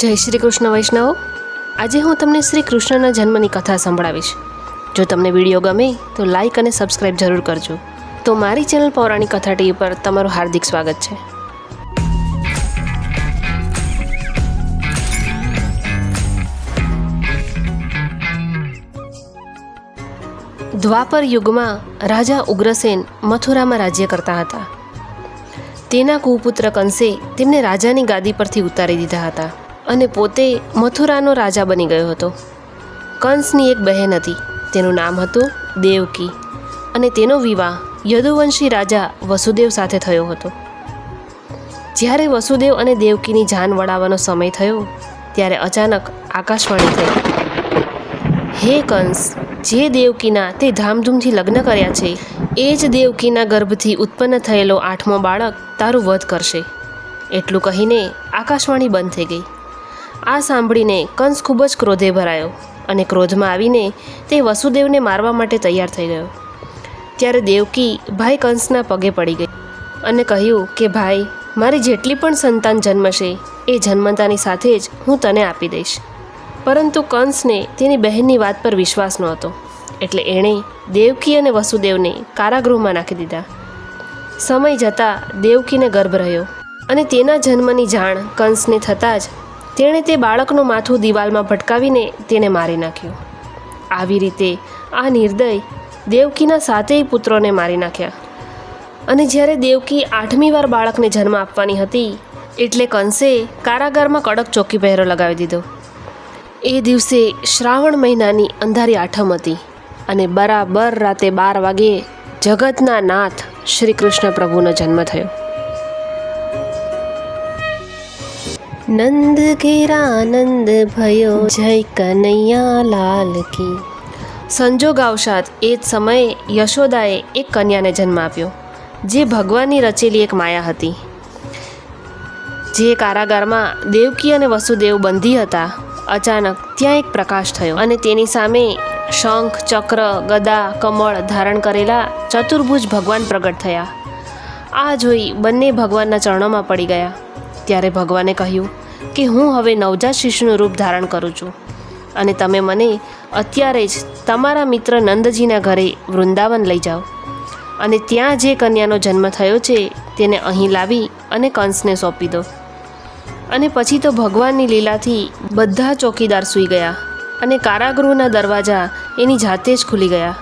જય શ્રી કૃષ્ણ વૈષ્ણવ. આજે હું તમને શ્રી કૃષ્ણના જન્મની કથા સંભળાવીશ. જો તમને વીડિયો ગમે, તો લાઇક અને સબસ્ક્રાઈબ જરૂર કરજો. તો મારી ચેનલ પૌરાણિક કથા ટીવી પર તમારું હાર્દિક સ્વાગત છે. દ્વાપર યુગમાં રાજા ઉગ્રસેન મથુરામાં રાજ્ય કરતા હતા. તેના કુપુત્ર કંસે તેમને રાજાની ગાદી પરથી ઉતારી દીધા હતા. અને પોતે મથુરાનો રાજા બની ગયો હતો. કંસની એક બહેન હતી. તેનું નામ હતું દેવકી અને તેનો વિવાહ યદુવંશી રાજા વસુદેવ સાથે થયો હતો. જ્યારે વસુદેવ અને દેવકીની જાન વળાવવાનો સમય થયો, ત્યારે અચાનક આકાશવાણી થઈ. હે કંસ, જે દેવકીના તે ધામધૂમથી લગ્ન કર્યા છે, એ જ દેવકીના ગર્ભથી ઉત્પન્ન થયેલો આઠમો બાળક તારું વધ કરશે. એટલું કહીને આકાશવાણી બંધ થઈ ગઈ. આ સાંભળીને કંસ ખૂબ જ ક્રોધે ભરાયો અને ક્રોધમાં આવીને તે વસુદેવને મારવા માટે તૈયાર થઈ ગયો. ત્યારે દેવકી ભાઈ કંસના પગે પડી ગઈ અને કહ્યું કે, ભાઈ, મારી જેટલી પણ સંતાન જન્મશે, એ જન્મતાની સાથે જ હું તને આપી દઈશ. પરંતુ કંસને તેની બહેનની વાત પર વિશ્વાસ નહોતો, એટલે એણે દેવકી અને વસુદેવને કારાગૃહમાં નાખી દીધા. સમય જતાં દેવકીને ગર્ભ રહ્યો અને તેના જન્મની જાણ કંસને થતાં જ તેણે તે બાળકનું માથું દિવાલમાં ભટકાવીને તેને મારી નાખ્યું. આવી રીતે આ નિર્દય દેવકીના સાતેય પુત્રોને મારી નાખ્યા. અને જ્યારે દેવકી આઠમી વાર બાળકને જન્મ આપવાની હતી, એટલે કંસે કારાગારમાં કડક ચોકી પહેરો લગાવી દીધો. એ દિવસે શ્રાવણ મહિનાની અંધારી આઠમ હતી અને બરાબર રાતે બાર વાગે જગતના નાથ શ્રી કૃષ્ણ પ્રભુનો જન્મ થયો. નંદ ઘેરાનંદ ભયો જય કનૈયા લાલ કી સંજોગ અવસાદ એ જ સમયે યશોદાએ એક કન્યાને જન્મ આપ્યો જે ભગવાનની રચેલી એક માયા હતી। જે કારાગારમાં દેવકી અને વસુદેવ બંધી હતા, અચાનક ત્યાં એક પ્રકાશ થયો અને તેની સામે શંખ, ચક્ર, ગદા, કમળ ધારણ કરેલા ચતુર્ભુજ ભગવાન પ્રગટ થયા। આ જોઈ બંને ભગવાનના ચરણોમાં પડી ગયા। ત્યારે ભગવાને કહ્યું કે હું હવે નવજાત શિશુનું રૂપ ધારણ કરું છું. અને તમે મને અત્યારે જ તમારા મિત્ર નંદજીના ઘરે વૃંદાવન લઈ જાઓ. અને ત્યાં જે કન્યાનો જન્મ થયો છે, તેને અહીં લાવી અને કંસને સોંપી દો. અને પછી તો ભગવાનની લીલાથી બધા ચોકીદાર સૂઈ ગયા અને કારાગૃહના દરવાજા એની જાતે જ ખુલી ગયા.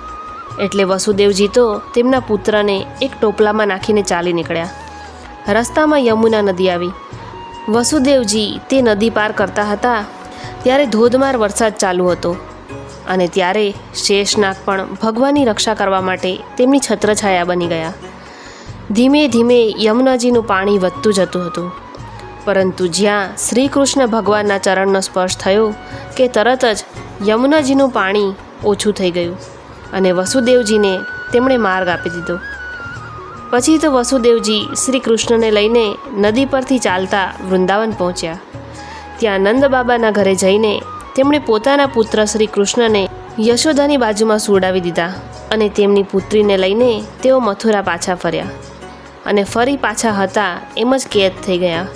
એટલે વસુદેવજી તો તેમના પુત્રને એક ટોપલામાં નાખીને ચાલી નીકળ્યા. રસ્તામાં યમુના નદી આવી. વસુદેવજી તે નદી પાર કરતા હતા ત્યારે ધોધમાર વરસાદ ચાલુ હતો અને ત્યારે શેષનાગ પણ ભગવાનની રક્ષા કરવા માટે તેમની છત્રછાયા બની ગયા. ધીમે ધીમે યમુનાજીનું પાણી વધતું જતું હતું. પરંતુ જ્યાં શ્રી કૃષ્ણ ભગવાનના ચરણનો સ્પર્શ થયો કે તરત જ યમુનાજીનું પાણી ઓછું થઈ ગયું અને વસુદેવજીને તેમણે માર્ગ આપી દીધો. પછી તો વસુદેવજી શ્રી કૃષ્ણને લઈને નદી પરથી ચાલતા વૃંદાવન પહોંચ્યા. ત્યાં નંદ બાબાના ઘરે જઈને તેમણે પોતાના પુત્ર શ્રી કૃષ્ણને યશોદાની બાજુમાં સુવડાવી દીધા અને તેમની પુત્રીને લઈને તેઓ મથુરા પાછા ફર્યા અને ફરી પાછા હતા એમ જ કેદ થઈ ગયા.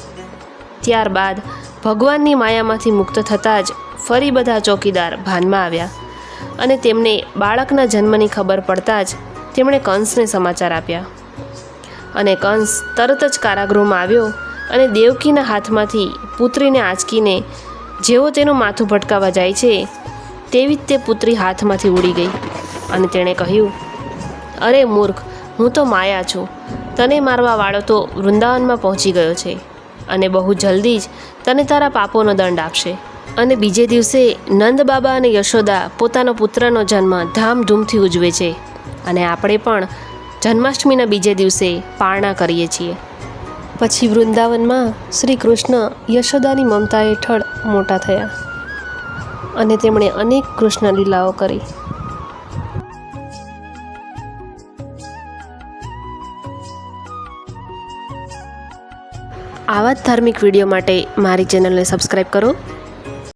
ત્યારબાદ ભગવાનની માયામાંથી મુક્ત થતાં જ ફરી બધા ચોકીદાર ભાનમાં આવ્યા અને તેમને બાળકના જન્મની ખબર પડતાં જ તેમણે કંસને સમાચાર આપ્યા. અને કંસ તરત જ કારાગૃહમાં આવ્યો અને દેવકીના હાથમાંથી પુત્રીને આંચકીને જેવો તેનું માથું ભટકાવા જાય છે, તેવી જ તે પુત્રી હાથમાંથી ઉડી ગઈ અને તેણે કહ્યું, અરે મૂર્ખ, હું તો માયા છું. તને મારવા વાળો તો વૃંદાવનમાં પહોંચી ગયો છે અને બહુ જલ્દી જ તને તારા પાપોનો દંડ આપશે. અને બીજે દિવસે નંદ બાબા અને યશોદા પોતાનો પુત્રનો જન્મ ધામધૂમથી ઉજવે છે. અને આપણે પણ જન્માષ્ટમીના બીજે દિવસે પારણા કરીએ છીએ. પછી વૃંદાવનમાં શ્રી કૃષ્ણ યશોદાની મમતા હેઠળ મોટા થયા અને તેમણે અનેક કૃષ્ણ લીલાઓ કરી. આવા જ ધાર્મિક વીડિયો માટે મારી ચેનલને સબસ્ક્રાઈબ કરો.